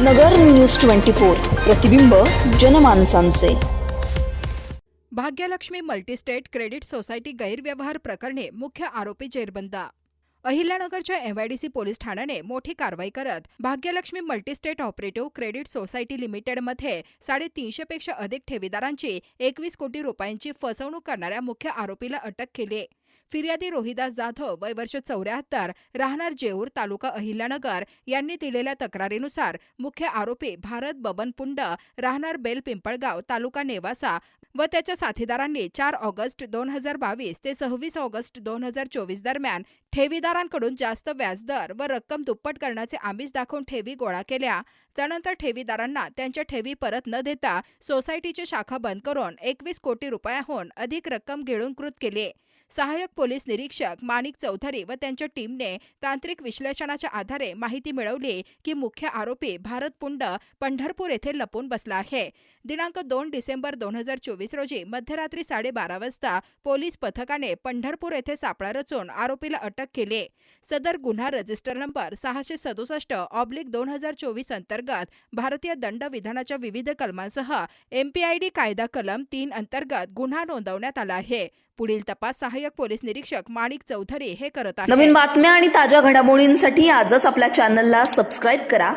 नगर news twenty four प्रतिबिंब जनमानसांचे. Bhagyalakshmi multistate credit society गैरव्यवहार प्रकरणी मुख्य आरोपी जेरबंद. अहिल्यानगरच्या एमआयडीसी पोलीस ठाण्याने मोठी कारवाई करत Bhagyalakshmi multistate operative credit society लिमिटेडमध्ये साडेतीनशेपेक्षा अधिक ठेवीदारांची एकवीस कोटी रुपयांची फसवणूक करणाऱ्या मुख्य आरोपीला अटक केली फिर्यादी रोहिदास जाधव वय वर्ष चौऱ्याहत्तर राहणार जेऊर तालुका अहिल्यानगर यांनी दिलेल्या तक्रारीनुसार मुख्य आरोपी भारत बबन पुंड राहणार बेल पिंपळगाव तालुका नेवासा व त्याच्या साथीदारांनी चार ऑगस्ट दोन हजार बावीस ते सव्वीस ऑगस्ट दोन हजार चोवीस दरम्यान ठेवीदारांकडून जास्त व्याजदर व रक्कम दुप्पट करण्याचे आमिष दाखवून ठेवी गोळा केल्या. त्यानंतर ठेवीदारांना त्यांच्या ठेवी परत न देता सोसायटीची शाखा बंद करून एकवीस कोटी रुपयाहून अधिक रक्कम गिळून कृत केली. सहाय्यक पोलीस निरीक्षक माणिक चौधरी व त्यांच्या टीमने तांत्रिक विश्लेषणाच्या आधारे माहिती मिळवली की मुख्य आरोपी भारत पुंड पंढरपूर येथे लपून बसला आहे. दिनांक दोन डिसेंबर दोन हजार चोवीस रोजी मध्यरात्री साडेबारा वाजता पोलीस पथकाने पंढरपूर येथे सापळा रचून आरोपीला अटक केली. सदर गुन्हा रजिस्टर नंबर सहाशे सदुसष्ट ऑब्लिक दोन हजार चोवीस अंतर्गत भारतीय दंड विधानाच्या विविध कलमांसह एमपीआयडी कायदा कलम तीन अंतर्गत गुन्हा नोंदवण्यात आला आहे. पुढील तपास सहाय्यक पोलीस निरीक्षक माणिक चौधरी हे करत आहेत. नवीन बातम्या आणि ताज्या घडामोडींसाठी आजच आपल्या चॅनलला सबस्क्राईब करा.